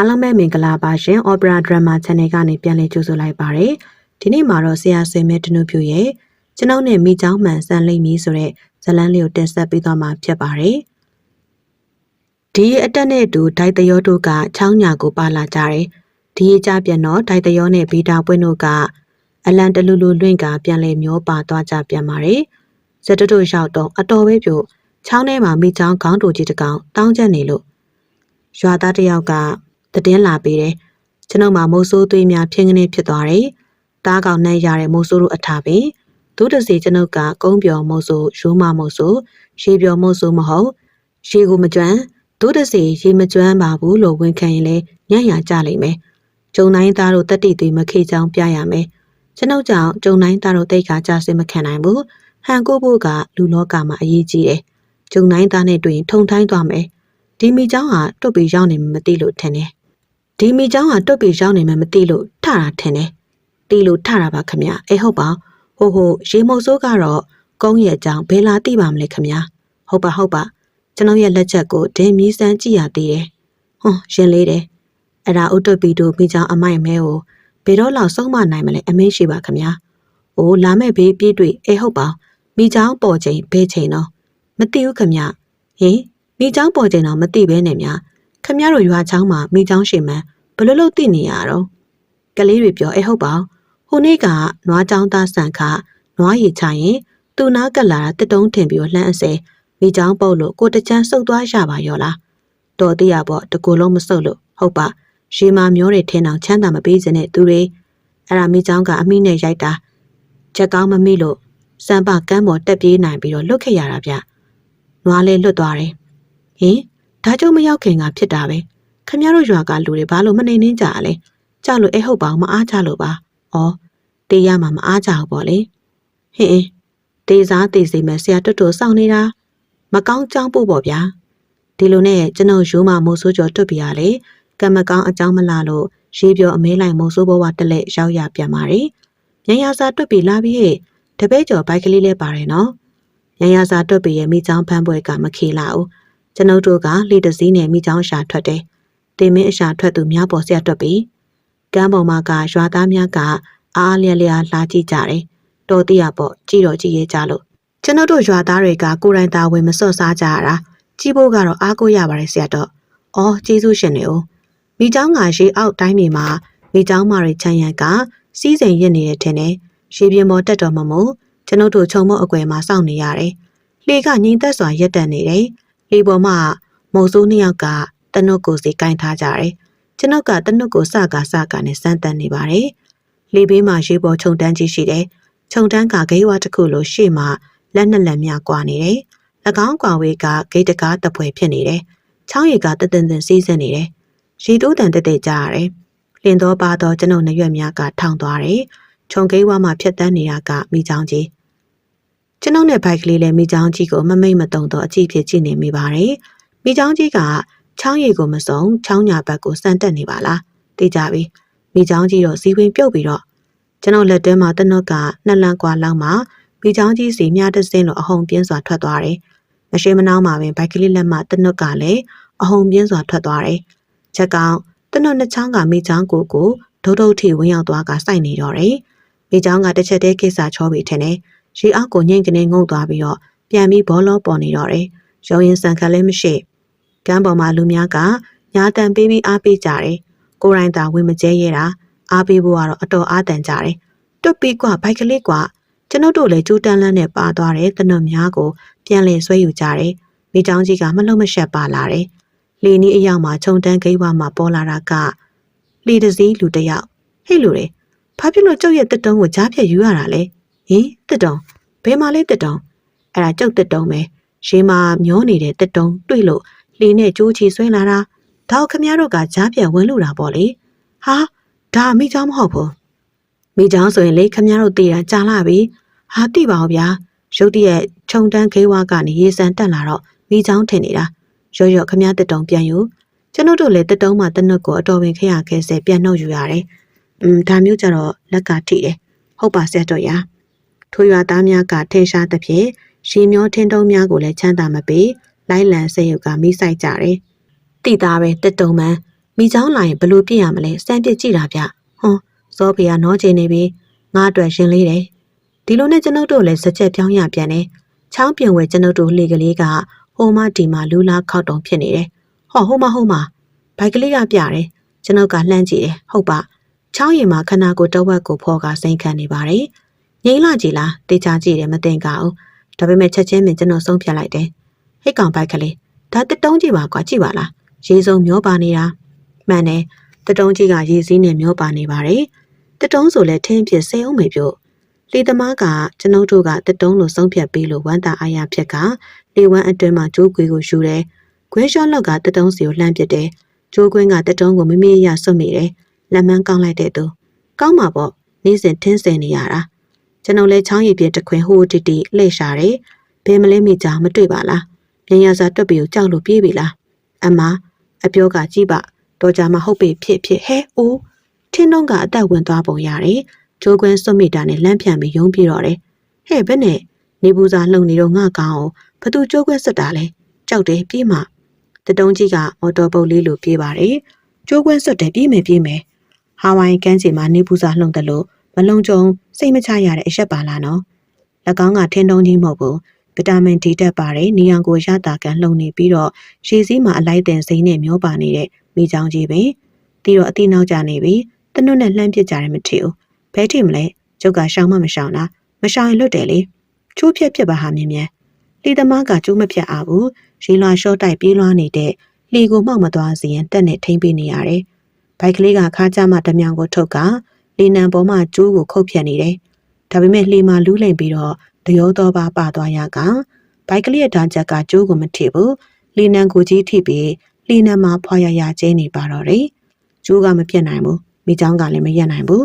အားလုံးပဲမင်္ဂလာပါရှင် Opera Drama Channel ကနေပြန်လည်ကြိုဆိုလိုက်ပါရစေ။ဒီနေ့မှာတော့ဆရာဆွေမဲတနုဖြူရဲ့ကျွန်ုပ်နဲ့မိချောင်းမှန်ဆန်လိမ့်မည်ဆိုတဲ့ဇတ်လန်းလေးကိုတင်ဆက်ပေးသွားမှာဖြစ်ပါတယ်။ဒီအတက်နဲ့အတူဒိုက်တယောတို့ကချောင်းညာကိုပါလာကြတယ်။ဒီအကြပြန်တော့ဒိုက်တယောနဲ့ဘီတာပွင့်တို့ကအလန်တလူလူလွင့်ကပြန်လဲမျောပါသွားကြပြန်ပါတယ်။ဇက်တတို့ရောက်တော့အတော်ပဲပြို့ချောင်းထဲမှာမိချောင်းခေါင်းတူကြီးတစ်ကောင်တောင်းကျက်နေလို့ရွာသားတစ်ယောက်က တည်င်းလာပေးတယ်။ကျွန်ုပ်မှာမိုးဆိုးသွေးများဖြင်းကနေဖြစ်သွားတယ်။တားကောင်နဲ့ရတဲ့မိုးဆိုးတို့အထာပင်ဒုတစီကျွန်ုပ်ကကုန်းပြော်မိုးဆိုးရိုးမမိုးဆိုးရေပြော်မိုးဆိုးမဟုတ်ရေကိုမကျွမ်းဒုတစီရေမကျွမ်းပါဘူးလို့ဝန်ခံရင်လည်းညံ့ရကြလိမ့်မယ်။ကျုံတိုင်းသားတို့တက်တီသွေးမခေချောင်းပြရမယ်။ကျွန်ုပ်ကြောင့်ကျုံတိုင်းသားတို့တိတ်ခါကြဆင်မခံနိုင်ဘူး။ဟန်ကိုဖို့ကလူလောကမှာအရေးကြီးတယ်။ကျုံတိုင်းသားနဲ့တွေ့ရင်ထုံထိုင်းသွားမယ်။ဒီမိเจ้าဟာတွတ်ပြီးရောက်နေမှမသိလို့ထင်တယ်။ ဒီမိချောင်းဟာတွတ်ပြီးရောက်နေမှမသိလို့ထတာထင်တယ်။တီလို့ထတာပါခမ။အေးဟုတ်ပါ။ဟိုဟိုရေမုတ်ဆိုးကတော့ကုန်းရဲ့ကြောင်ဘယ်လာသိပါမလဲခမ။ဟုတ်ပါဟုတ်ပါ။ကျွန်တော်ရဲ့လက်ချက်ကိုဒင်းမီးစမ်းကြည့်ရသေးတယ်။ဟွန်းရင်လေးတယ်။အဲ့ဒါဥတွတ်ပြီးတို့မိချောင်းအမိုက်မဲကိုဘယ်တော့လောက်ဆုံးမနိုင်မလဲအမင်းရှိပါခမ။အိုးလာမဲ့ဘေးပြည့်တွေ့အေးဟုတ်ပါ။မိချောင်းပေါ်ချိန်ဘယ်ချိန်တော့မသိဘူးခမ။ဟင်မိချောင်းပေါ်ချိန်တော့မသိပဲနဲ့များ။ ခမရတို့ရွာချောင်းမှာမိချောင်းရှိမှန်ဘလို့လို့သိနေရတော့ကလေးတွေပြောအဲဟုတ်ပါဟိုနေ့ကနွားချောင်းသားဆန်ခနွားရည်ချရင်သူနာကလာတာတက်တုံးထင်ပြီးလှမ်းအစဲမိချောင်းပုတ်လို့ကိုတချမ်းစုပ်သွားရပါရောလားတော်တရပေါ့တကူလုံးမစုပ်လို့ဟုတ်ပါရေမာမျောတဲ့ထင်းအောင်ချမ်းသာမပေးစနဲ့သူတွေအဲ့ဒါမိချောင်းကအမိနဲ့ရိုက်တာချက်ကောင်းမမိလို့စံပကမ်းပေါ်တက်ပြေးနိုင်ပြီးတော့လွတ်ခဲ့ရတာဗျ။နွားလေးလွတ်သွားတယ်။ဟင် ဒါကြောင့်မရောက်ခင်ကဖြစ်တာပဲခမရတို့ရွာကလူတွေဘာလို့မနေနှင်းကြလဲကြောက်လို့အဲ့ဟုတ်ပါမအားကြလို့ပါဩတေးရမှာမအားကြဘူးပေါ့လေဟင်တေးစားတေးစိမဲ့ဆရာတွတ်တူစောင့်နေတာမကောင်းကြောင်းပို့ပေါ့ဗျာဒီလိုနဲ့ကျွန်တော်ရိုးမမိုးဆိုးကျော်တွတ်ပြရလေကံမကောင်းအကြောင်းမလာလို့ရေးပြောအမဲလိုက်မိုးဆိုးဘဝတက်လက်ရောက်ရပြန်ပါရီညရစာတွတ်ပြလာပြီးဟဲ့တပည့်ကျော်ဘိုက်ကလေးလေးပါတယ်နော်ညရစာတွတ်ပြရဲ့မိချောင်းဖမ်းပွဲကမခေလာဘူး ကျွန်ုပ်တို့ကလေတစည်းနဲ့မိချောင်းရှာထွက်တယ်တင်မင်းအရှာထွက်သူများပေါ်ဆက်တွက်ပြီးကမ်းပေါ်မှာကရွာသားများကအားအားလျက်လျက်လာကြည့်ကြတယ်တော်တရပေါ့ကြည့်တော့ကြည့်ရကြလို့ကျွန်တော်တို့ရွာသားတွေကကိုယ်တိုင်သာဝင်မစော့စားကြရတာကြည့်ဖို့ကတော့အားကိုးရပါတယ်ဆရာတော့အော်ကျေးဇူးရှင်နေဦးမိချောင်းကရေအောက်တိုင်းတွေမှာမိချောင်းမတွေချမ်းရံကစီးစိမ်ရစ်နေတဲ့ထင်တယ်ရေပြင်ပေါ်တက်တော်မမို့ကျွန်ုပ်တို့ခြုံမအကွယ်မှာစောင့်နေရတယ်လှေကငိမ့်သက်စွာရက်တက်နေတယ် လှေပေါ်မှာမုံစိုးနှစ်ယောက်ကတနုတ်ကိုစီကင်ထားကြတယ်ကျွန်ုပ်ကတနုတ်ကိုစကားစကားနဲ့စမ်းတန်နေပါတယ်လေဘေးမှာရေပေါ်ခြုံတန်းကြီးရှိတယ်ခြုံတန်းကဂိမ်းဝါတစ်ခုလိုရှေ့မှာလက်နှစ်လက်မြကွာနေတယ်၎င်းကွာဝေးကဂိတ်တကားတပွဲဖြစ်နေတယ်ချောင်းရည်ကတတင်တင်စီးစင်းနေတယ်ရေတိုးတန်တက်တက်ကြားရတယ်လင်သောပါသောကျွန်ုပ်နှရွက်များကထောင်သွားတယ်ခြုံဂိမ်းဝါမှာဖြတ်တန်းနေတာကမိချောင်းကြီး ကျွန်ုပ်နဲ့ဘိုက်ကလေးလည်းမိချောင်းကြီးကိုမမိတ်မတုံတော့အကြည့်ဖြစ်ကြည့်နေမိပါတယ်မိချောင်းကြီးကချောင်းရည်ကိုမစုံချောင်းညာဘက်ကိုစံတက်နေပါလားသိကြပြီမိချောင်းကြီးတော့စီးဝင်ပြုတ်ပြီးတော့ကျွန်တော်လက်တွဲမှာတနုတ်ကနှစ်လမ်းကွာလောက်မှာမိချောင်းကြီးစီမြတစင်းလိုအဟုန်ပြင်းစွာထွက်သွားတယ်မရှိမနှောင်းမှာပင်ဘိုက်ကလေးလက်မှတနုတ်ကလည်းအဟုန်ပြင်းစွာထွက်သွားတယ်ချက်ကောင်တနုတ်နှစ်ချောင်းကမိချောင်းကိုကိုဒုတ်ဒုတ်ထိဝင်ရောက်သွားကစိုက်နေတော့တယ်မိချောင်းကတစ်ချက်တည်းကိစ္စချောပြီးထင်တယ် ရေအောက်ကိုညှိမ့်ကနေငုံသွားပြီးတော့ပြန်ပြီးဘောလုံးပေါ်နေတော့တယ်ရုံရင်ဆန်ခတ်လည်းမရှိကမ်းပေါ်မှာလူများကညာတန်ပေးပြီးအားပေးကြတယ်။ကိုရိုင်းသာဝင်မကျဲရဲတာအားပေးဖို့ကတော့အတော်အားတန်ကြတယ်။တွတ်ပြီးကွာဘိုက်ကလေးကွာကျွန်ုပ်တို့လည်းကြိုးတန်းလန်းနဲ့ပါသွားတယ်တနတ်များကိုပြန်လည်ဆွဲယူကြတယ်။မိချောင်းကြီးကမလုံးမရှက်ပါလာတယ်။လီနီအရောက်မှာခြုံတန်းဂိမ်းဝါမှာပေါ်လာတာကလီတစည်းလူတယောက်ဟဲ့လူတွေဘာဖြစ်လို့ကျုပ်ရဲ့တက်တုံးကိုကြားဖြတ်ယူရတာလဲဟင်တက်တုံး ဘယ်မှာလဲတက်တုံးအဲ့ဒါကျုပ်တက်တုံးပဲရေမာမျောနေတဲ့တက်တုံးတွေ့လို့လေနဲ့ကြိုးချီဆွဲလာတာဒါခမရတို့ကကြားပြန်ဝင်လို့တာပေါ့လေဟာဒါမိချောင်းမဟုတ်ဘူးမိချောင်းဆိုရင်လေခမရတို့တည်တာကြာလာပြီဟာတိပါအောင်ဗျာရုတ်တရက်ခြုံတန်းခေးဝါကနေရေစံတက်လာတော့မိချောင်းထင်နေတာရော့ရော့ခမရတက်တုံပြန်ယူကျွန်တို့တို့လည်းတက်တုံးမှတနတ်ကိုအတော်ဝင်ခရခဲဆဲပြန်နှုတ်ယူရတယ်อืมဒါမျိုးကြတော့လက်ကထိတယ်ဟုတ်ပါဆက်တော့ရ ထိုရွာသားများကထင်ရှားသဖြင့်ရေမျောထင်းတုံးများကိုလည်းချမ်းသာမပေးလိုက်လံစေရုပ်ကမိဆိုင်ကြတယ်။တိသားပဲတက်တုံမှန်မိချောင်းလာရင်ဘလို့ပြည့်ရမလဲစမ်းပြစ်ကြည့်တာဗျဟွန်းစောဖေကနောချင်နေပြီငါအတွက်ရှင်လေးတယ်ဒီလိုနဲ့ကျွန်ုပ်တို့လည်းစကြက်ပြောင်းရပြန်တယ်ချောင်းပြင်ဝဲကျွန်ုပ်တို့လှေကလေးကဟိုမဒီမှာလူလာခောက်တုံဖြစ်နေတယ်ဟောဟိုမဟိုမဘိုက်ကလေးကပြတယ်ကျွန်ုပ်ကလှမ်းကြည့်တယ်ဟုတ်ပါချောင်းရည်မှာခနာကိုတဝက်ကိုဖော်ကစိန်ခံနေပါတယ် ငိမ့်လာကြည်လားတေချာကြည့်တယ်မသိင်ကအောင်ဒါပေမဲ့ချက်ချင်းပင်ကျွန်တော်ဆုံးဖြတ်လိုက်တယ်ဟိတ်ကောင်ဘိုက်ကလေးဒါတက်တုံးကြည့်ပါကွာကြည့်ပါလားရေစုံမျောပါနေတာမှန်တယ်တတုံးကြီးကရေစည်းနဲ့မျောပါနေပါတယ်တတုံးဆိုလဲထင်းဖြစ်ဆဲအောင်မေပြို့လီသမားကကျွန်ုပ်တို့ကတတုံးလိုဆုံးဖြတ်ပြီးလို့ဝမ်းသာအားရဖြစ်ကလေဝမ်းအတွင်းမှာကျိုးကွေကိုရှူတယ်ခွဲလျှော့လောက်ကတတုံးစီကိုလှမ်းပစ်တယ်ကျိုးကွင်းကတတုံးကိုမမေ့ရဆွတ်မိတယ်လက်မန်းကောင်းလိုက်တဲ့သူကောင်းမှာပေါ့နေ့စဉ်ထင်းစင်နေရတာ ကျွန်ုပ်လဲချောင်းရည်ပြတခွင်ဟိုတီတီလှည့်ရှာတယ်ဘယ်မလဲမိကြမတွေ့ပါလားမြန်ရစာတွက်ပြီးကိုကြောက်လို့ပြေးပြီလားအမအပြောကကြည့်ပါတော်ကြမှာဟုတ်ပြီဖြစ်ဖြစ်ဟဲအိုးထင်းတော့ကအသက်ဝင်သွားပုံရတယ်ကျိုးကွင်းစွတ်မိတာနဲ့လမ်းဖြန့်ပြီးယုံပြေတော့တယ်ဟဲ့ဘယ်နဲ့နေပူစာလှုပ်နေတော့ငါကောင်းအောင်ဘသူကျိုးကွင်းစွတ်တာလဲကြောက်တယ်ပြေးမှာတတုံးကြီးကမော်တော်ပုတ်လေးလိုပြေးပါတယ်ကျိုးကွင်းစွတ်တယ်ပြေးမယ်ပြေးမယ်ဟာဝိုင်ကန်းစီမှာနေပူစာလှုပ်တယ်လို့ မလုံကြုံစိတ်မချရတဲ့အရက်ပါလားနော်၎င်းကထင်းတုံးကြီးမဟုတ်ဘူးဗီတာမင် D တက်ပါတယ်နေအောင်ကိုရတာကန်လှုံနေပြီးတော့ရှည်စည်းမှာအလိုက်တင်စိမ့်နဲ့မျောပါနေတဲ့မိချောင်းကြီးပဲပြီးတော့အတိနောက်ကျနေပြီတနုနဲ့လှမ်းပစ်ကြတယ်မထီဘူးဘဲထိမလဲကျုပ်ကရှောင်းမမရှောင်းလားမရှောင်းရင်လွတ်တယ်လေချိုးဖြက်ဖြစ်ပါဟာမြင်မြင်လီသမားကကျိုးမဖြတ်အောင်ဘူးရေလွှာရှော့တိုက်ပြေးလွှားနေတဲ့လီကိုမှောက်မသွားစီရင်တက်နဲ့ထိမ့်ပေးနေရတယ်ဘိုက်ကလေးကခါးကြမှတမြောင်ကိုထုတ်က လီနံပေါ်မှာကျိုးကိုခုတ်ဖြတ်နေတယ်ဒါပေမဲ့လှေမှာလူးလိမ်ပြီးတော့တရောတော့ပါပါသွားရကဘိုက်ကလေးရဲ့ဓာတ်ချက်ကကျိုးကိုမထိဘူးလီနံကိုကြီးထိပြီးလီနံမှာဖွာရရကျင်းနေပါတော့တယ်ကျိုးကမပြတ်နိုင်ဘူးမိချောင်းကလည်းမရက်နိုင်ဘူး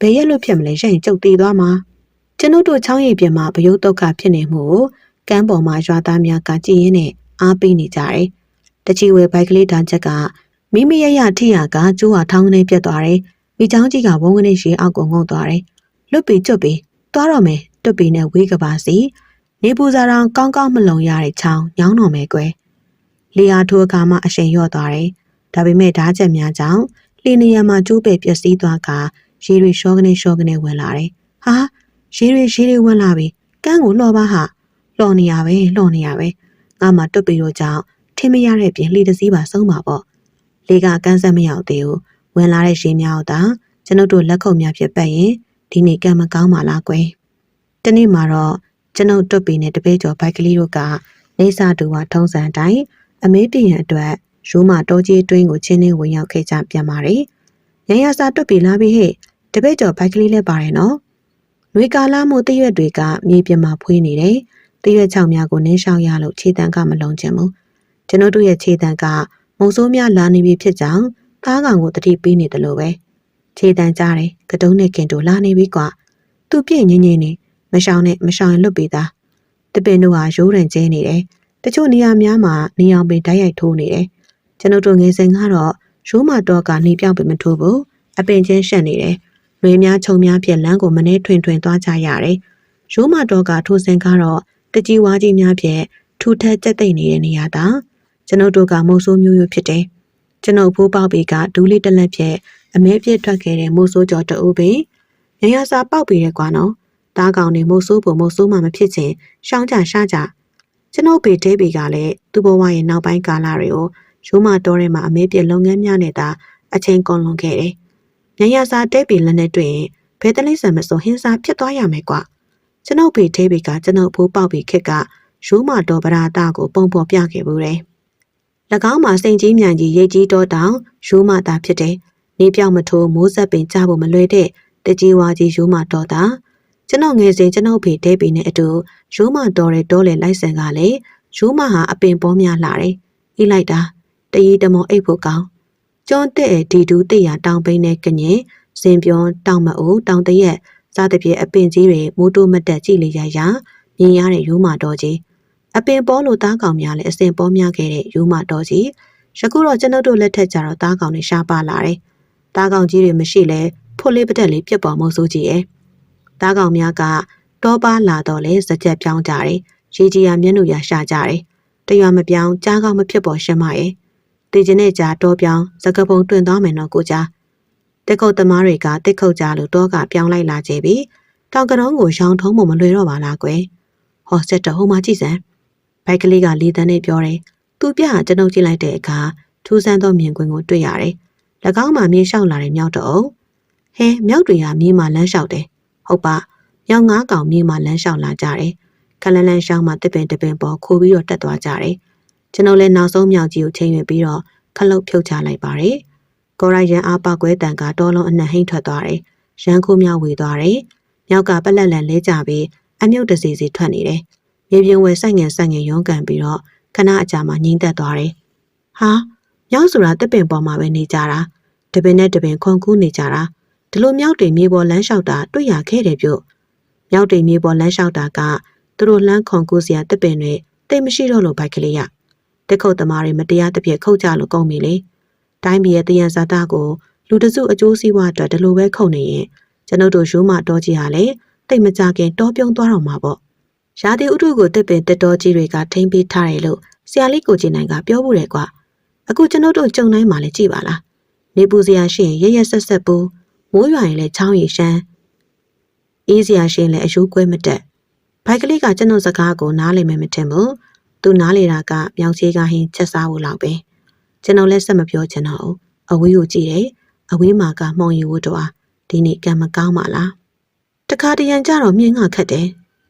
ဘယ်ရက်လို့ဖြစ်မလဲရင်ကျုပ်သေးသွားမှာကျွန်ုပ်တို့ချောင်းရည်ပြင်မှာဗယုတ်တုတ်ခဖြစ်နေမှုကိုကမ်းပေါ်မှာရွာသားများကကြည်ရင်းနဲ့အားပေးနေကြတယ်တချီဝဲဘိုက်ကလေးဓာတ်ချက်ကမိမိရရထိရကကျိုးဟာထောင်းကနေပြတ်သွားတယ် မိချောင်းကြီးကဝုန်းကနေရှေးအောက်ကိုငုံသွားတယ်လွတ်ပြီးကျွတ်ပြီးသွားတော့မယ်တွတ်ပြီးနဲ့ဝေးကပါစီနေပူစာတောင်ကောင်းကောင်းမလုံရတဲ့ချောင်းညောင်းတော်မယ်ကွယ်လေယာထိုးအခါမှအရှိန်လျော့သွားတယ်ဒါပေမဲ့ဓာတ်ချက်များကြောင့်လေနေရမှာကျိုးပဲပျက်စီးသွားကရေတွေရှောကနေရှောကနေဝင်လာတယ်ဟာရေတွေရေတွေဝင်လာပြီကန်းကိုလှော်ပါဟာလှော်နေရပဲလှော်နေရပဲငါမှတွတ်ပြီးတော့ကြောင့်ထင်းမရတဲ့ပြင်လှေတစည်းပါဆုံးပါပေါ့လေကကန်းဆက်မရောက်သေးဘူး ဝင်လာတဲ့ရေများတော့ကျွန်ုပ်တို့လက်ခုပ်များဖြစ်ပတ်ရင်ဒီနေ့ကံမကောင်းပါလားကွယ်တနေ့မှာတော့ကျွန်ုပ်တွတ်ပီနဲ့တပည့်ကျော်ဘိုက်ကလေးတို့ကနေစာတူဝထုံးစံအတိုင်းအမေးပြရင်အတွက်ရိုးမတောကြီးတွင်းကိုချင်းချင်းဝင်ရောက်ခဲ့ကြပြန်ပါတယ်။ရရစာတွတ်ပီလာပြီးဟဲ့တပည့်ကျော်ဘိုက်ကလေးလည်းပါတယ်နော်။နှွေကာလာမှုတရွက်တွေကမြေပြင်မှာဖွေးနေတယ်။တရွက်ချောင်များကိုနင်းရှောက်ရလို့ခြေတံကမလုံးချင်ဘူး။ကျွန်တို့ရဲ့ခြေတံကမုံဆိုးများလာနေပြီဖြစ်ကြောင်း သားကောင်ကိုတတိပေးနေတယ်လို့ပဲ။ခြေတံကြားတယ်ကတုံးနဲ့ကင်တို့လာနေပြီကွာ။သူပြည့်ငင်းငင်းနေမရှောင်နဲ့မရှောင်ရင်လွတ်ပေးသားတပင်တို့ဟာရိုးရန်ကျဲနေတယ်တချို့နေရာများမှာနေအောင်ပင်တိုက်ရိုက်ထိုးနေတယ်ကျွန်ုပ်တို့ငယ်စဉ်ကတော့ရိုးမတော့ကနေပြောင်းပင်မထိုးဘူးအပင်ချင်းရှက်နေတယ်လွေများခြုံများဖြင့်လမ်းကိုမနှဲထွင်ထွင်သွားကြရတယ်ရိုးမတော့ကထိုးစင်ကတော့တကြီးဝါကြီးများဖြင့်ထူထပ်ကြက်သိမ့်နေတဲ့နေရာတာကျွန်ုပ်တို့ကမုံဆိုးမျိုးမျိုးဖြစ်တယ် ကျွန်ုပ်ဖိုးပေါက်ပေကဒူးလေးတစ်လက်ဖြင့်အမဲပြည့်ထွက်ခဲ့တဲ့မိုးဆိုးကြော်တူပင်ရရစာပေါက်ပြီးရဲကွာနော်တားကောင်တွေမုတ်ဆိုးပုံမုတ်ဆိုးမှမဖြစ်ချင်းရှောင်းကြရှားကြကျွန်ုပ်ပေတဲပေကလည်းသူ့ဘဝရဲ့နောက်ပိုင်းကာလတွေကိုရိုးမတော်ထဲမှာအမေပြလုပ်ငန်းများနဲ့သာအချိန်ကုန်လွန်ခဲ့တယ်။ညရစာတဲပေလက်နဲ့တွေ့ရင်ဘယ်တလိဆန်မဆိုဟင်းစားဖြစ်သွားရမယ်ကွာ။ကျွန်ုပ်ပေတဲပေကကျွန်ုပ်ဖိုးပေါက်ပြီးခက်ကရိုးမတော်ပရာတာကိုပုံပေါ်ပြခဲ့ဘူးတယ်။၎ င်းမှာစိန်ကြီးမြန်ကြီးရိတ်ကြီးတော်တောင်ရိုးမတာဖြစ်တယ်။နေပြောင်မထိုးမိုးဆက်ပင်ကြဖို့မလွယ်တဲ့တကြီးဝါကြီးရိုးမတော်တာ။ကျွန်တော်ငယ်စဉ်ကျွန်တော်ဖေတဲပီနဲ့အတူရိုးမတော်တဲ့တောလေလိုက်ဆန်ကလည်းရိုးမဟာအပင်ပေါ်များလာတယ်။ဤလိုက်တာတရီတမောအိတ်ဖို့ကောင်းကျွန်းတဲ့ဒီတူတေးရတောင်ပိန်းနဲ့ကငင်စင်ပြောတောင်မအိုတောင်တရက်စားတဲ့ပြအပင်ကြီးတွေမိုးတိုးမတက်ကြည့်လေရရမြင်ရတဲ့ရိုးမတော်ကြီး အပင်ပေါ်လို့သားကောင်များလည်းအစင်ပေါ်များခဲ့တဲ့ရိုးမတော်ကြီးယခုတော့ကျွန်ုပ်တို့လက်ထက်ကြတော့သားကောင်တွေရှားပါလာတယ်။သားကောင်ကြီးတွေမရှိလဲဖွလေးပတက်လေးပြက်ပေါ်မုံဆိုးကြီးရဲ့။သားကောင်များကတောပါလာတော့လဲစကြက်ပြောင်းကြတယ်ရေကြီးရမျက်နှာရရှာကြတယ်တရွာမပြောင်းကြားကောင်းမဖြစ်ပေါ်ရှင်းမရဲ့တည်ကျင်တဲ့ကြားတောပြောင်းစကပုံတွင်သွားမယ်နော်ကိုကြားတက်ခုတ်သမားတွေကတက်ခုတ်ကြလို့တောကပြောင်းလိုက်လာကြပြီတောင်ကရုံးကိုရောင်ထုံးမမလွယ်တော့ပါလားကွယ်ဟောဆက်တော့ဟိုမှာကြည့်စမ်း ဘိုက်ကလေးကလီတန်းနဲ့ပြောတယ်သူပြဟာကျွန်ုပ်ကြည့်လိုက်တဲ့အခါထူးဆန်းသောမြင်ကွင်းကိုတွေ့ရတယ်၎င်းမှမြေလျှောက်လာတဲ့မြောက်တော့ဟဲမြောက်တွေကမြေမှာလမ်းလျှောက်တယ်ဟုတ်ပါမြောက်ငါးကောင်မြေမှာလမ်းလျှောက်လာကြတယ်ခလန်းလန်းရှောင်းမှတစ်ပင်တစ်ပင်ပေါ်ခိုးပြီးတော့တက်သွားကြတယ်ကျွန်ုပ်လည်းနောက်ဆုံးမြောက်ကြီးကိုချိန်ရွေပြီးတော့ခလုတ်ဖြုတ်ချလိုက်ပါတယ်ကိုရိုင်းရန်အားပောက်ကွဲတန်ကတော်လုံးအနှံ့ဟိမ့်ထွက်သွားတယ်ရန်ခိုးမြောက်ဝေသွားတယ်မြောက်ကပလက်လန်လဲကြပြီးအမြုပ်တစီစီထွက်နေတယ် ရေပြင်းဝဲဆိုင်ငယ်ဆိုင်ငယ်ရုန်းကန်ပြီးတော့ခဏအကြာမှငိမ့်သက်သွားတယ်ဟာမြောက်ဆိုတာတစ်ပင်ပေါ်မှာပဲနေကြတာတပင်နဲ့တပင်ခွန်ကူးနေကြတာဒီလိုမြောက်တွေမြေပေါ်လမ်းလျှောက်တာတွေ့ရခဲ့တယ်ပြု့မြောက်တွေမြေပေါ်လမ်းလျှောက်တာကသူတို့လမ်းခွန်ကူးစရာတစ်ပင်တွေတိတ်မရှိတော့လို့ဘိုက်ကလေးရတက်ခုတ်သမားတွေမတရားတစ်ပြက်ခုတ်ကြလို့ကုန်ပြီလေတိုင်းပြည်ရဲ့တယံဇာတာကိုလူတစုအကျိုးစီးပွားအတွက်ဒီလိုပဲခုတ်နေရင်ကျွန်ုပ်တို့ရိုးမတော်ကြီးဟာလေတိတ်မကြခင်တောပြုံးသွားတော့မှာပေါ့ ရာသီဥတုကိုတစ်ပင်တက်တော်ကြီးတွေကထိမ့်ပေးထားတယ်လို့ဆရာလေးကိုကြည်နိုင်ကပြောမှုတယ်ကွာအခုကျွန်ုပ်တို့ကြုံတိုင်းမှာလည်းကြည်ပါလားနေပူစရာရှိရင်ရရက်ဆက်ဆက်ပူမိုးရွာရင်လည်းချောင်းရီရှမ်းအေးစရာရှိရင်လည်းအယိုးကွဲမတက်ဘိုက်ကလေးကကျွန်တော်စကားကိုနားလည်မယ်မထင်ဘူးသူနားလေတာကမြောင်ချေကဟင်းချက်စားဖို့လောက်ပဲကျွန်တော်လည်းစက်မပြောချင်တော့ဘူးအဝေးကိုကြည့်တယ်အဝေးမှာကမှုံရီဝတ်တော်ဒီနေ့ကံမကောင်းပါလားတခါတရံကြတော့မြင်းငါခတ်တယ်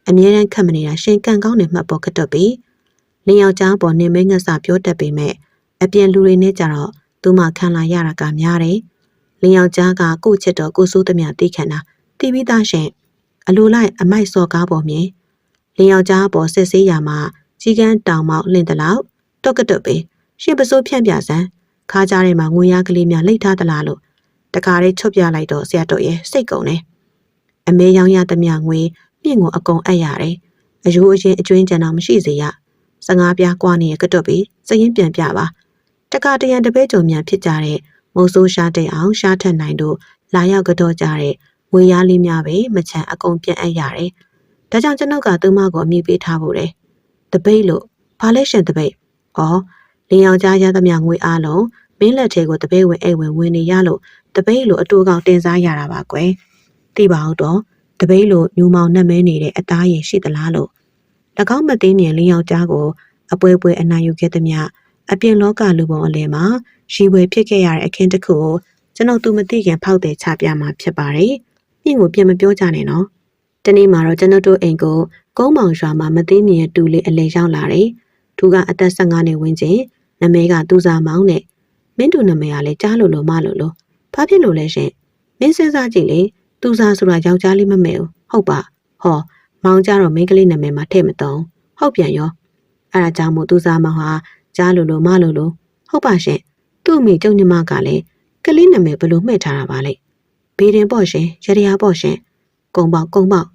အမြဲတမ်းခတ်မနေတာရှင်ကံကောင်းနေမှတ်ပေါ်ခတ်တော့ပြီလင်းယောက်ျားပေါ်နေမင်းငှက်စာပြောတတ်ပေမဲ့အပြင်လူတွေနဲ့ကြတော့သူမှခံလာရတာကများတယ်လင်းယောက်ျားကကို့ချစ်တော်ကိုစိုးသမျှတိခံတာတီးပြီးသားရှင်အလိုလိုက်အမိုက်စော်ကားပေါ်မြင်လင်းယောက်ျားပေါ်စစ်ဆေးရမှာကြီးကန်းတောင်မောက်လင့်တလောက်တော့ကတော့ပဲရှင်ပစိုးဖြန့်ပြစမ်းခါးကြားထဲမှာငွေရကလေးများလိတ်ထားသလားလို့တခါလေးချုပ်ပြလိုက်တော့ဆရာတော်ရဲ့စိတ်ကုန်တယ်အမေရောင်ရသမျှငွေမြ င့်ကိုအကုန်အပ်ရတယ်အယိုးအရင်အကျွင်းကြံတော့မရှိစေရ15ပြားကွာနေရကတော့ပြီစရင်ပြန်ပြပါတခါတရံတပဲကြုံမြန်ဖြစ်ကြတဲ့မိုးဆိုးရှားတဲ့အောင်ရှားထက်နိုင်တို့လာရောက်ကတော့ကြတဲ့ငွေရလေးများပဲမချန်အကုန်ပြန်အပ်ရတယ်ဒါကြောင့်ကျွန်ုပ်ကသူမကိုအမိပေးထားဖို့တယ်တပိတ်လို့ဘာလဲရှင်တပိတ်။ဩလင်းယောက်ျားရသမျှငွေအားလုံးမင်းလက်ထဲကိုတပိတ်ဝင်အိတ်ဝင်ဝင်နေရလို့တပိတ်လို့အတူကောင်တင်စားရတာပါကွယ်။သိပါအောင်တော့ တပိတ်လို့ညူမောင်နှက်မဲနေတဲ့အသားရည်ရှိသလားလို့၎င်းမသိမြင်လင်းယောက်ျားကိုအပွဲပွဲအနိုင်ယူခဲ့သမျှအပြင်လောကလူပုံအလယ်မှာရှိဝယ်ဖြစ်ခဲ့ရတဲ့အခင်းတစ်ခုကိုကျွန်တော်သူမသိခင်ဖောက်တယ်ချပြမှာဖြစ်ပါတယ်။မြင့်ကိုပြင်မပြောကြနဲ့နော်။တနေ့မှာတော့ကျွန်တော်တို့အိမ်ကိုကုန်းမောင်ရွာမှာမသိမြင်တူလေးအလဲရောက်လာတယ်။သူကအသက်15နှစ်ဝန်းကျင်နမဲကသူစားမောင်းနဲ့မင်းတူနမဲကလည်းကြားလို့လို့မလို့လို့ဘာဖြစ်လို့လဲရှင်။မင်းစဉ်းစားကြည့်လေ သူစားဆိုတာယောက်ျားလေးမမဲဘူးဟုတ်ပါဟောမောင်ကြတော့မိန်းကလေးနမဲမှာထည့်မတုံးဟုတ်ပြန်ရောအဲ့ဒါကြောင့်မို့သူစားမောင်ဟာကြားလို့လို့မလို့လို့ဟုတ်ပါရှင်သူ့အမိကျုံညီမကလည်းကလေးနမဲဘလို့မှဲ့ထားတာပါလေဘေးရင်ပေါ့ရှင်ရရပေါ့ရှင်ကုံပေါက်ကုံပေါက်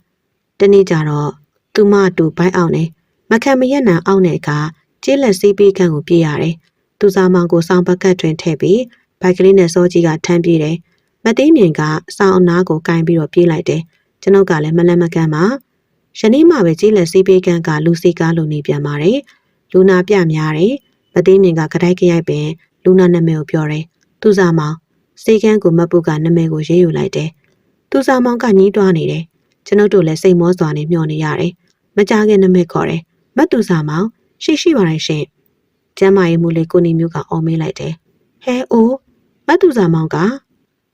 တနေ့ကြတော့သူမတူဘိုင်းအောင်နေမခံမရက်နံအောင်တဲ့အခါကျေးလက်စီးပြီးခန့်ကိုပြေးရတယ်။သူစားမောင်ကိုစောင်းဘက်ကတ်တွင်ထည့်ပြီးဘိုက်ကလေးနဲ့စောကြီးကထမ်းပြေးတယ်။ မသိမြင်ကစောင်းအနားကိုကင်ပြီးတော့ပြေးလိုက်တယ်။ကျွန်ုပ်ကလည်းမလန့်မကန့်ပါ။ယနေ့မှပဲကျေးလက်စီးပြီးခန့်ကလူစီကားလိုနေပြန်ပါတယ်။လူနာပြများတယ်။မသိမြင်ကကြိုက်ကြိုက်ပင်လူနာနာမည်ကိုပြောတယ်။သူစားမောင်စေကန်းကိုမပုကနာမည်ကိုရေးယူလိုက်တယ်။သူစားမောင်ကညှီးတွားနေတယ်။ကျွန်ုပ်တို့လည်းစိတ်မောစွာနဲ့မျှော်နေရတယ်။မကြခင်နမစ်ခေါ်တယ်။မတ်သူစာမောင်ရှိရှိပါရဲ့ရှင်။ကျမ်းမာရေးမူလေးကိုနေမျိုးကအော်မေးလိုက်တယ်။ဟဲအိုးမတ်သူစာမောင်က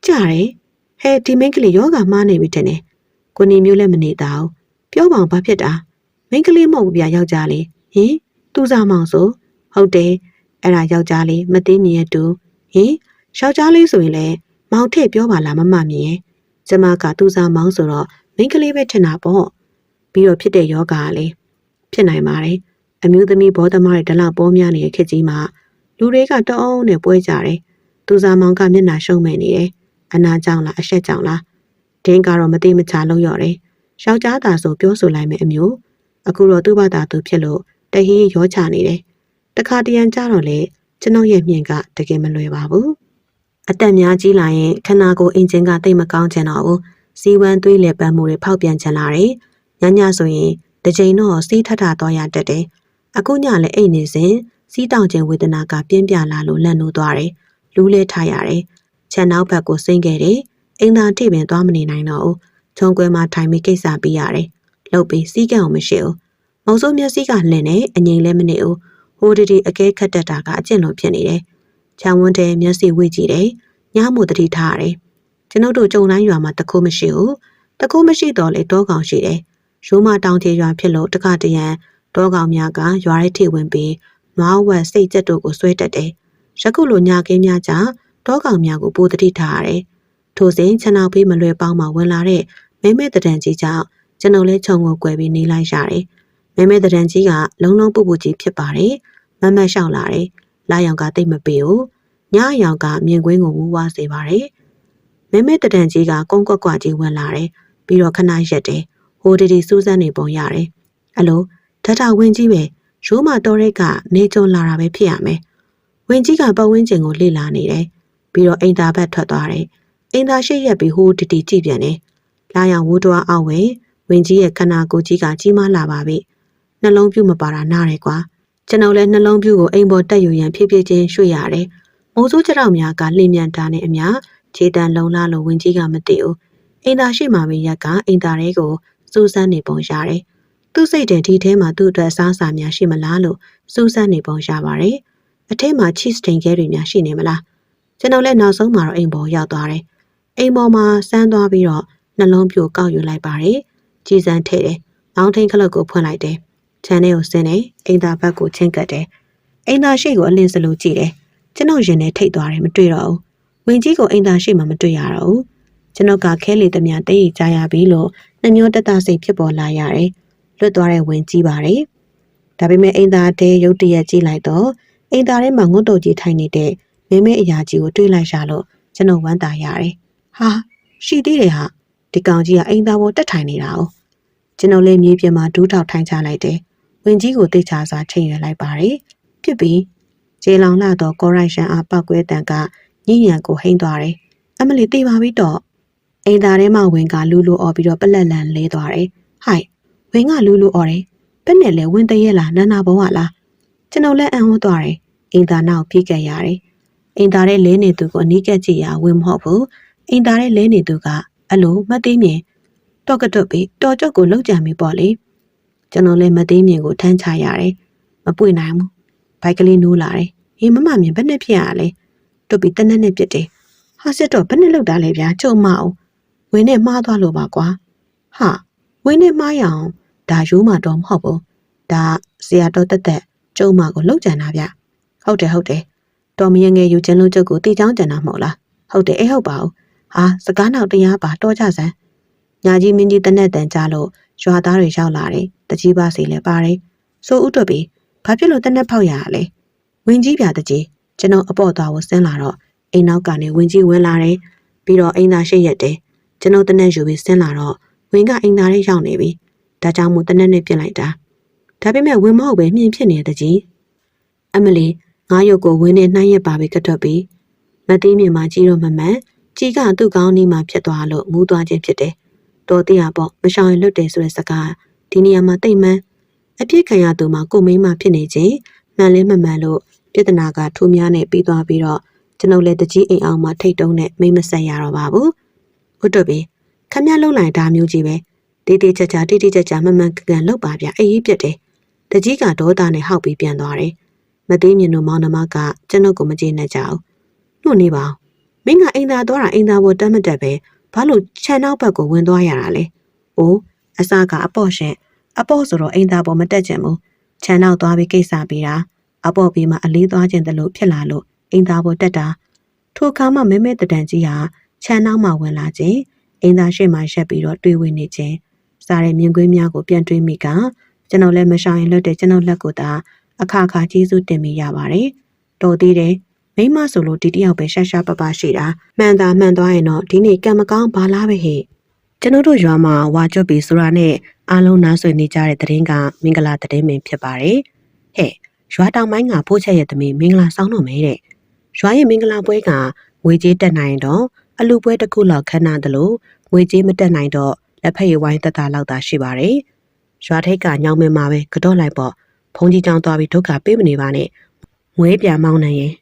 ကြားတယ်။ဟဲဒီမင်းကလေးယောဂမှားနေပြီတဲ့နဲ့။ကိုနေမျိုးလည်းမနေတာဘူး။ပြောပါအောင်ဘာဖြစ်တာ။မင်းကလေးမဟုတ်ဘူးဗျယောက်ျားလေး။ဟင်သူစာမောင်ဆိုဟုတ်တယ်။အဲ့ဒါယောက်ျားလေးမသိမြင်ရတူဟင်ယောက်ျားလေးဆိုရင်လည်းမောင်ထည့်ပြောပါလားမမမြင်။ကျမကသူစာမောင်ဆိုတော့မိန်းကလေးပဲထင်တာပေါ့ပြီးတော့ဖြစ်တဲ့ယောဂါကလည်းဖြစ်နိုင်ပါတယ်အမျိုးသမီးဘောသမားတွေဒလပေါ်များနေတဲ့ခေတ်ကြီးမှာလူတွေကတအုံးနဲ့ပွဲကြတယ်သူစားမောင်ကမျက်နှာရှုံးမဲ့နေတယ် အနာကြောင့်လားအဆက်ကြောင့်လားဒင်းကတော့မတိမချလုံးရော့တယ်ယောက်ျားသားဆိုပြောဆိုလိုက်မယ်အမျိုးအခုတော့သူ့ဘာသာသူဖြစ်လို့တဟင်းရောချနေတယ်တခါတရံကြတော့လေကျွန်ုပ်ရဲ့မြင်ကတကယ်မလွယ်ပါဘူးအသက်များကြီးလာရင်ခနာကိုအင်ဂျင်ကတိတ်မကောင်းချင်တော့ဘူးစီဝမ်းသွေးလက်ပန်းမှုတွေဖောက်ပြန်ချင်လာတယ်။ညညဆိုရင်တစ်ချိန်တော့စီးထထသွားရတတ်တယ်။အခုညလည်းအိတ်နေစဉ်စီးတောင်ခြင်းဝေဒနာကပြင်းပြလာလို့လက်နိုးသွားတယ်လူးလဲထားရတယ် ခြံနောက်ဘက်ကိုဆင်းခဲ့တယ်အိမ်သာထိပင်သွားမနေနိုင်တော့ဘူးချုံကွဲမှာထိုင်ပြီးကိစ္စပြီးရတယ်လှုပ်ပြီးစီးကံအောင်မရှိဘူးမုံစိုးမျက်စိကလှင်နေအငိမ်လည်းမနေဘူးဟိုဒီဒီအကဲခတ်တတ်တာကအကျင့်လိုဖြစ်နေတယ်ခြံဝန်းထဲမျက်စိဝေ့ကြည့်တယ်ညမို့တတိထားရတယ်ကျွန်ုပ်တို့ကြုံတိုင်းရွာမှာတခုမရှိဘူးတခုမရှိတော့လေတောကောင်ရှိတယ်ရိုးမတောင်ချေရွာဖြစ်လို့တခါတရံတောကောင်များကရွာရဲထိဝင်ပြီးနွားဝက်စိတ်ကြက်တို့ကိုဆွဲတက်တယ်ယခုလိုညကင်းများကြ တောကောင်များကိုပိုတတိထားရတယ်ထိုစဉ်ခြံနောက်ပြီးမလွယ်ပေါင်းမှဝင်လာတဲ့မဲမဲတံကြီးကြောင့်ကျွန်ုပ်လည်းခြုံကိုကွယ်ပြီးနေလိုက်ရတယ်မဲမဲတံကြီးကလုံလုံပူပူကြီးဖြစ်ပါတယ်မမတ်လျှောက်လာတယ်လာရောင်ကတိတ်မပေဘူးညရောင်ကမြင်ကွင်းကိုဝူဝါစေပါတယ်မဲမဲတံကြီးကကုန်းကွက်ကွက်ကြီးဝင်လာတယ်ပြီးတော့ခဏရက်တယ်ဟိုဒီဒီစူးစမ်းနေပုံရတယ်အလိုထထဝင်ကြီးပဲရိုးမတော်ရိတ်ကနေကြုံလာတာပဲဖြစ်ရမယ်ဝင်ကြီးကပတ်ဝန်းကျင်ကိုလေ့လာနေတယ် ပြီးတော့အိမ်သာဘက်ထွက်သွားတယ်အိမ်သာရှိရက်ပြီးဟိုတီတီကြည့်ပြန်တယ်လာရောင်ဝူတော်အောက်ဝင်ဝင်ကြီးရဲ့ခနာကိုကြီးကကြီးမားလာပါပြီနှလုံးပြူမပါတာနားတယ်ကွာကျွန်တော်လည်းနှလုံးပြူကိုအိမ်ပေါ်တက်ယူရန်ဖြည်းဖြည်းချင်းရွှေ့ရတယ်မိုးစိုးကြောက်များကလှိမ့်မြန်တာနဲ့အမျှခြေတံလုံလာလို့ဝင်ကြီးကမသိဘူးအိမ်သာရှိမှပဲရက်ကအိမ်သာတွေကိုစူးစမ်းနေပုံရတယ်သူ့စိတ်တည်းဒီထဲမှာသူ့အတွက်အစားအစာများရှိမလားလို့စူးစမ်းနေပုံရပါတယ်အထက်မှာ cheese တင်ခဲတွေများရှိနေမလား ကျွန်တော်လည်းနောက်ဆုံးမှာတော့အိမ်ပေါ်ရောက်သွားတယ်အိမ်ပေါ်မှာစမ်းသွားပြီးတော့နှလုံးပြိုကောက်ယူလိုက်ပါတယ်ကြည်စမ်းထည့်တယ်မောင်းထိန်ခလုတ်ကိုဖွင့်လိုက်တယ်ခြံထဲကိုဆင်းတယ်အိမ်သာဘက်ကိုချင်းကပ်တယ်အိမ်သာရှိကိုအလင်းစလိုကြည့်တယ်ကျွန်တော်ရင်ထဲထိတ်သွားတယ်မတွေ့တော့ဘူးဝင်ကြီးကိုအိမ်သာရှိမှမတွေ့ရတော့ဘူးကျွန်တော်ကခဲလေသမျှတိတ်ကြရပြီလို့နှမျောတတစိတ်ဖြစ်ပေါ်လာရတယ်လွတ်သွားတဲ့ဝင်ကြီးပါတယ်ဒါပေမဲ့အိမ်သာတဲရုတ်တရက်ကြည့်လိုက်တော့အိမ်သာထဲမှာငုတ်တုတ်ကြီးထိုင်နေတဲ့ မင်းမဲအရာကြီးကိုတွေးလိုက်ရလို့ကျွန်တော်ဝမ်းသာရတယ်ဟာရှိသေးတယ်ဟာဒီကောင်ကြီးကအိမ်သာပေါ်တက်ထိုင်နေတာ哦ကျွန်တော်လည်းမြေပြင်မှာဒူးထောက်ထိုင်ချလိုက်တယ်ဝင်ကြီးကိုတိတ်ချစွာချိန်ရွယ်လိုက်ပါတယ်ဖြစ်ပြီးဂျေလောင်လာတော့ကောရိုက်ရှန်အားပောက်ကွဲတန်ကညဉ့်ညံကိုဟိမ့်သွားတယ်အမလီတေးပါပြီတော့အိမ်သားထဲမှာဝင်ကလူလူអော်ပြီးတော့ပလက်လန်လဲသွားတယ်ဟိုက်ဝင်ကလူလူអော်တယ်ဘယ်နဲ့လဲဝင်တရက်လားနန္နာဘုံကလားကျွန်တော်လည်းအံ့ဩသွားတယ်အိမ်သားနောက်ပြေးခဲ့ရတယ် အိမ်သားရဲ့လဲနေသူကိုအနီးကပ်ကြည့်ရဝင်မဟုတ်ဘူးအိမ်သားရဲ့လဲနေသူကအလိုမသိမြင်တော့ကတွတ်ပြီးတော်ကြွကိုလောက်ကြံပြီပေါ့လေကျွန်တော်လည်းမသိမြင်ကိုထမ်းချရတယ်မပွေနိုင်ဘူးဘိုက်ကလေးနိုးလာတယ်ဟေးမမမြင်ဘယ်နဲ့ဖြစ်ရလဲတွတ်ပြီးတနက်နဲ့ပြစ်တယ်ဟာစစ်တော့ဘယ်နဲ့လောက်တာလဲဗျာကြုံမအောင်ဝင်းနဲ့မှားသွားလို့ပါကွာဟာဝင်းနဲ့မှားရအောင်ဒါရိုးမှတော့မဟုတ်ဘူးဒါဆရာတော်တက်တက်ကျုံမကိုလောက်ကြံတာဗျဟုတ်တယ်ဟုတ်တယ် တော်မရငယ်ယူခြင်းလို့ကျုပ်ကိုတီချောင်းကြံတာမဟုတ်လားဟုတ်တယ်အေးဟုတ်ပါဘူးဟာစကားနောက်တရားပါတော့ကြစမ်းညာကြီးမင်းကြီးတနက်တန်ကြလို့ရွာသားတွေရောက်လာတယ်တကြီးပါစီလည်းပါတယ်ဆိုဥတွတ်ပြီးဘာဖြစ်လို့တနက်ဖောက်ရရလဲဝင်းကြီးပြတကြီးကျွန်တော်အပေါ့သွားကိုဆင်းလာတော့အိမ်နောက်ကနေဝင်းကြီးဝင်လာတယ်ပြီးတော့အိမ်သားရှိရက်တယ်ကျွန်တော်တနက်ယူပြီးဆင်းလာတော့ဝင်းကအိမ်သားလေးရောက်နေပြီဒါကြောင့်မို့တနက်နဲ့ပြင်လိုက်တာဒါပေမဲ့ဝင်းမဟုတ်ပဲမြင်ဖြစ်နေတဲ့ကြီးအမလီ ငါရုပ်ကိုဝင်းနဲ့နှိုင်းရက်ပါပြီးကတ်ထွက်ပြီးမသိမြင်မှကြီးတော့မမှန်ကြီးကသူ့ကောင်းနီးမှဖြစ်သွားလို့မူးသွားခြင်းဖြစ်တယ်တော်သေးရပေါ့မရှောင်ရင်လွတ်တယ်ဆိုတဲ့စကားဒီနေရာမှာတိတ်မှန်အပြစ်ခံရသူမှာကိုမိန်းမဖြစ်နေခြင်းမှန်လဲမမှန်လို့ပြဿနာကထူးများနဲ့ပြီးသွားပြီးတော့ကျွန်ုပ်လည်းတကြီးအိမ်အောင်မှာထိတ်တုံးနဲ့မိမဆက်ရတော့ပါဘူးဟုတ်တော့ပြီခမရလုံးလိုက်ဒါမျိုးကြီးပဲတေးသေးချာချာတိတိကျကျမမှန်ကန်ကန်လောက်ပါဗျအေးကြီးပြတ်တယ်တကြီးကဒေါသနဲ့ဟောက်ပြီးပြန်သွားတယ် မသိမြင်တို့မောင်နှမကကျွန်ုပ်ကိုမကျေနပ်ကြဘူးနှုတ်နေပါဦးမင်းကအိမ်သာသွားတာအိမ်သာပေါ်တက်မတက်ပဲဘာလို့ခြံနောက်ဘက်ကိုဝင်သွားရတာလဲ။အိုးအစကအပေါ့ရှင်အပေါ့ဆိုတော့အိမ်သားပေါ်မတက်ချင်ဘူး။ခြံနောက်သွားပြီးကိစ္စပြီးတာအပေါ့ပြီးမှအလေးသွားခြင်းတလို့ဖြစ်လာလို့အိမ်သားပေါ်တက်တာထိုအခါမှမဲမဲတတန်ကြီးဟာခြံနောက်မှဝင်လာခြင်းအိမ်သားရှိမှရက်ပြီးတော့တွေးဝေနေခြင်းစားတဲ့မြင်ကွင်းများကိုပြန်တွေးမိကကျွန်တော်လည်းမရှောင်ရင်လွတ်တဲ့ကျွန်တော်လက်ကိုသာ အခါခါကျေးဇူးတင်မိရပါတယ်။တော်သေးတယ်မိမဆိုလို့ဒီတယောက်ပဲရှာရှာပပရှိတာမှန်တာမှန်သွားရင်တော့ဒီနေ့ကံမကောင်းဘာလားပဲဟဲ့ကျွန်တို့ရွာမှာဝါကျွတ်ပြီဆိုတာနဲ့အားလုံးနားဆွေနေကြတဲ့သတင်းကမင်္ဂလာသတင်းပင်ဖြစ်ပါတယ်ဟဲ့ရွာတောင်ပိုင်းကဖိုးချက်ရဲ့သမီးမင်္ဂလာဆောင်တော့မယ်တဲ့ရွာရဲ့မင်္ဂလာပွဲကငွေကြေးတက်နိုင်တော့အလူပွဲတစ်ခုလောက်ခန်းနာတယ်လို့ငွေကြေးမတက်နိုင်တော့လက်ဖက်ရည်ဝိုင်းတက်တာလောက်သာရှိပါတယ်ရွာထိတ်ကညောင်မင်းမှာပဲကတော့လိုက်ပေါ့ ဘုံကြီးကြောင်သွားပြီးဒုက္ခပေးမနေပါနဲ့ငွေပြန်မောင်းနိုင်ရင်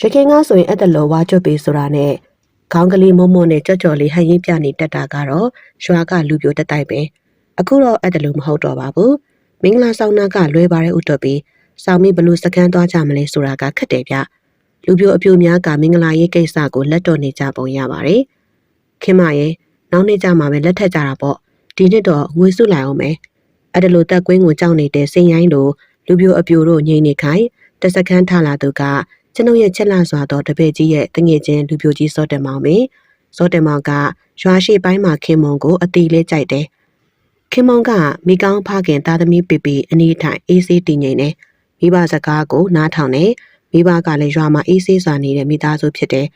ရခင်ကဆိုရင်အဲ့တလောဝါချွတ်ပေဆိုတာနဲ့ခေါင်းကလေးမုံမုံနဲ့ကြော့ကြော်လေးဟန်ရင်ပြနေတက်တာကတော့ရွာကလူပြိုတက်တိုက်ပဲအခုတော့အဲ့တလိုမဟုတ်တော့ပါဘူးမင်္ဂလာဆောင်နာကလွဲပါတဲ့ဥတော်ပြီးစောင်းမိဘလို့စကန်သွားကြမလဲဆိုတာကခက်တယ်ဗျလူပြိုအပြိုများကမင်္ဂလာရေးကိစ္စကိုလက်တော်နေကြပုံရပါတယ်ခင်မရဲ့နောက်နေ့ကျမှပဲလက်ထက်ကြတာပေါ့ဒီနှစ်တော့ငွေစုလိုက်အောင်မယ် အဲ့ဒါလိုတက်ကွင်းကိုကြောက်နေတဲ့စင်ရိုင်းလိုလူပြိုအပြိုတို့ငြိမ်နေခိုင်းတစခန်းထလာသူကကျွန်ုပ်ရဲ့ချက်လစွာသောတပည့်ကြီးရဲ့တငယ်ချင်းလူပြိုကြီးစောတယ်မောင်ပဲစောတယ်မောင်ကရွာရှိပိုင်းမှာခင်မုံကိုအတီလေးကြိုက်တယ်ခင်မုံကမိကောင်းဖခင်သားသမီးပေပေအနီးထိုင်အေးဆေးတည်ငြိမ်တယ်မိဘစကားကိုနားထောင်တယ်မိဘကလည်းရွာမှာအေးဆေးစွာနေတဲ့မိသားစုဖြစ်တယ်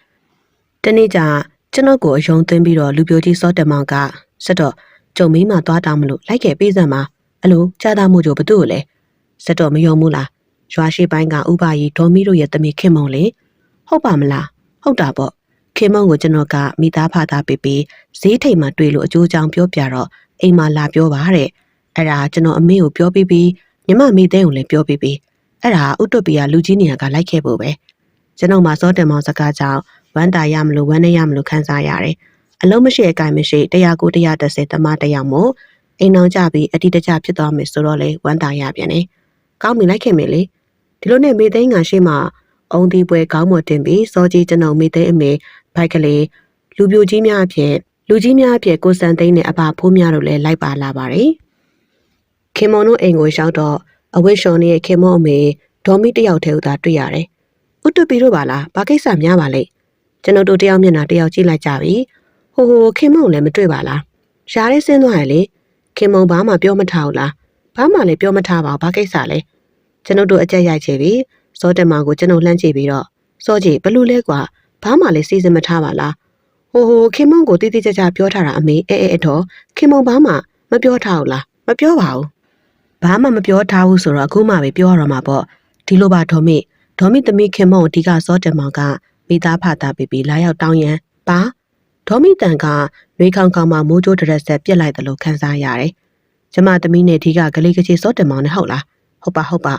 တနေ့ကျကျွန်ုပ်ကိုအယုံသွင်းပြီးတော့လူပြိုကြီးစောတယ်မောင်ကဆက်တော့ကျုံမင်းမသွားတောင်းမလို့လိုက်ခဲ့ပေးစမ်းပါ အလိုကြားသားမှုကြိုဘသူ့ကိုလဲဆက်တော့မယုံဘူးလားရွာရှိပိုင်းကဥပယီဒေါ်မီတို့ရဲ့တမီခင်မုံလေဟုတ်ပါမလားဟုတ်တာပေါ့ခင်မုံကိုကျွန်တော်ကမိသားဖသားပေးပြီးဈေးထိမ်မှာတွေ့လို့အကျိုးကြောင့်ပြောပြတော့အိမ်မှာလာပြောပါတဲ့အဲ့ဒါကျွန်တော်အမေကိုပြောပြီးပြီးညီမမိတဲ့ကိုလည်းပြောပြီးပြီးအဲ့ဒါဥတုပီယာလူကြီးနေရာကလိုက်ခဲ့ဖို့ပဲကျွန်တော်မှစောတင်မောင်စကားကြောင့်ဝမ်းတာရမလို့ဝမ်းနေရမလို့ခံစားရတယ်အလုံးမရှိအကိုင်မရှိ100ကို130တမတယောက်မို့ အိမ်အောင်ကြပြီးအတိတကျဖြစ်သွားမယ်ဆိုတော့လေဝမ်းတာရပြန်တယ်ကောင်းပြီလိုက်ခဲ့မယ်လေဒီလိုနဲ့မေသိန်းကရှေ့မှာအုံဒီပွဲခေါင်းမတင်ပြီးစောကြီးကျွန်တော်မေသိန်းအမေဘိုက်ကလေးလူပြိုကြီးများအဖြစ်လူကြီးများအဖြစ်ကိုစံသိန်းနဲ့အဖဖိုးများတို့လည်းလိုက်ပါလာပါတယ်ခင်မွန်တို့အိမ်ကိုရောက်တော့အဝိရှော်နဲ့ခင်မွန်အမေဒေါ်မီတယောက်တည်းသာတွေ့ရတယ်ဥတုပီတို့ပါလားဘာကိစ္စများပါလဲကျွန်တော်တို့တယောက်မျက်နှာတယောက်ကြည့်လိုက်ကြပြီဟိုဟိုခင်မုံလည်းမတွေ့ပါလားရှားလေးဆင်းသွားရလေ ခင်မုံဘာမှပြောမထားဘူးလားဘာမှလည်းပြောမထားပါဘူးဘာကိစ္စလဲကျွန်ုပ်တို့အကြက်ရိုက်ချေပြီစောတက်မောင်ကိုကျွန်ုပ်လှမ်းကြည့်ပြီးတော့စောကြည့်ဘလို့လဲကွာဘာမှလည်းစီစဉ်မထားပါလားဟိုဟိုခင်မုံကိုတိတိကျကျပြောထားတာအမေအဲအဲအတော်ခင်မုံဘာမှမပြောထားဘူးလားမပြောပါဘူးဘာမှမပြောထားဘူးဆိုတော့အခုမှပဲပြောရမှာပေါ့ဒီလိုပါဒေါ်မိဒေါ်မိသမီးခင်မုံအဓိကစောတက်မောင်ကမိသားဖတာပြီးပြီးလာရောက်တောင်းရန်ပါ ဒေါ်မိတန်ကနှွေးခေါင်ခေါင်မှမိုးကြိုးတရက်ဆက်ပြစ်လိုက်တယ်လို့ခန်းစားရတယ်ကျမသမီးနဲ့ဒီကဂလေးကချေစောတက်မောင်နဲ့ဟုတ်လားဟုတ်ပါဟုတ်ပါ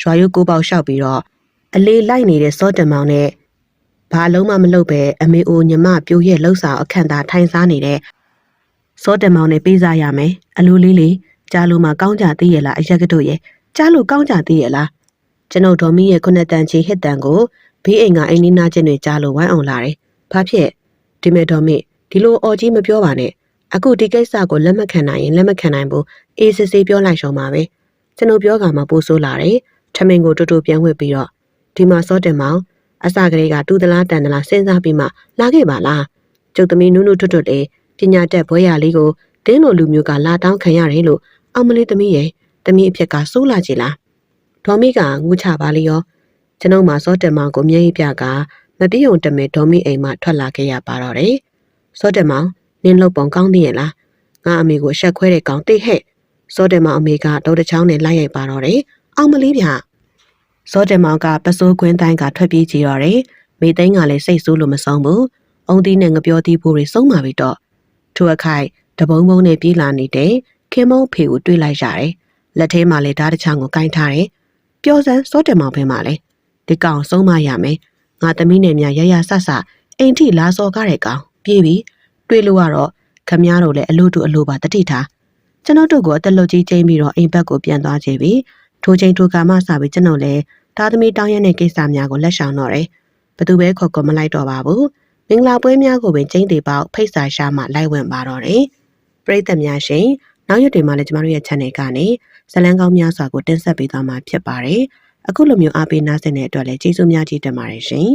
ရွာရုပ်ကိုပေါက်လျှောက်ပြီးတော့အလေးလိုက်နေတဲ့စောတမောင်နဲ့ဘာလုံးမမလုပ်ပဲအမေအိုညီမပြိုရဲ့လှုပ်ဆောင်အခန့်သာထိုင်စားနေတဲ့စောတမောင်နဲ့ပေးစားရမယ်အလိုလေးလေးကြားလို့မှကောင်းကြသေးရဲ့လားအရက်ကတို့ရဲ့ကြားလို့ကောင်းကြသေးရဲ့လားကျွန်ုပ်ဒေါ်မီရဲ့ခုနှစ်တန်ချီဟစ်တန်ကိုဘေးအိမ်ကအိမ်နီးနားချင်းတွေကြားလို့ဝိုင်းအောင်လာတယ်ဘာဖြစ် ဒီမဲ့ဒေါ်မီဒီလိုအော်ကြီးမပြောပါနဲ့အခုဒီကိစ္စကိုလက်မခံနိုင်ရင်လက်မခံနိုင်ဘူးအေးစစ်စစ်ပြောလိုက်ရှောင်ပါပဲကျွန်တော်ပြောကမှပို့ဆိုးလာတယ်ထမင်းကိုတူတူပြန်ဝှက်ပြီးတော့ဒီမှာစောတင်မောင်အစကလေးကတူသလားတန်သလားစဉ်းစားပြီးမှလာခဲ့ပါလားကျုပ်သမီးနုနုထွတ်ထွတ်လေးပညာတတ်ဘွဲရလေးကိုတင်းလိုလူမျိုးကလာတောင်းခံရတယ်လို့အောင်မလေးသမီးရဲ့သမီးအဖြစ်ကစိုးလာကြလားဒေါ်မီကငူးချပါလေရောကျွန်ုပ်မှာစောတင်မောင်ကိုမျက်ရည်ပြက မပြေုံတမဲဒေါ်မီအိမ်မှထွက်လာခဲ့ရပါတော့တယ်စောတင်မောင်နင်းလုတ်ပုံကောင်းသေးရဲ့လားငါအမေကိုရှက်ခွဲတဲ့ကောင်တိတ်ဟဲ့စောတင်မောင်အမေကဒေါက်တာချောင်းနဲ့လိုက်ရိုက်ပါတော့တယ်အောင်မလေးဗျဇောတင်မောင်ကပစိုးခွင်းတိုင်းကထွက်ပြေးကြည့်တော့တယ်မိသိန်းကလည်းစိတ်ဆိုးလို့မဆုံးဘူးအုံသီးနဲ့ငပြောသီးဖို့တွေစုံပါပြီတော့ထို့အခိုက်တပုံးပုံးနဲ့ပြေးလာနေတဲ့ခင်မုံဖေကိုတွေးလိုက်ရတယ်လက်ထဲမှာလည်းဓာတ်တစ်ချောင်းကိုကင်ထားတယ်ပျော်စမ်းစောတင်မောင်ဖင်းပါလေဒီကောင်ဆုံးမရမယ် ငါသမီးနဲ့များရရဆဆအိမ်ထိလာစော်ကားတဲ့ကောင်ပြေးပြီတွေးလို့ကတော့ခမည်းတော်လည်းအလို့တူအလို့ပါတတိထားကျွန်တော်တို့ကအသက်လွတ်ကြီးချင်းပြီးတော့အိမ်ဘက်ကိုပြန်သွားကြပြီထိုချိန်ထိုကမှစပြီးကျွန်တော်လည်းသားသမီးတောင်းရတဲ့ကိစ္စများကိုလက်ဆောင်တော့တယ်ဘသူပဲခေါ်ခေါ်မလိုက်တော့ပါဘူးမင်္ဂလာပွဲများကိုပင်ကျင်းသေးပေါက်ဖိတ်စာရှာမှလိုက်ဝင်ပါတော့တယ်ပရိသတ်များရှင်နောက်ရက်တွေမှာလည်းကျမတို့ရဲ့ channel ကနေဇလန်းကောင်းများစွာကိုတင်ဆက်ပေးသွားမှာဖြစ်ပါတယ် အခုလိုမျိုးအားပေးနားဆင်တဲ့အတွက်လည်းကျေးဇူးများကြီးတင်ပါတယ်ရှင်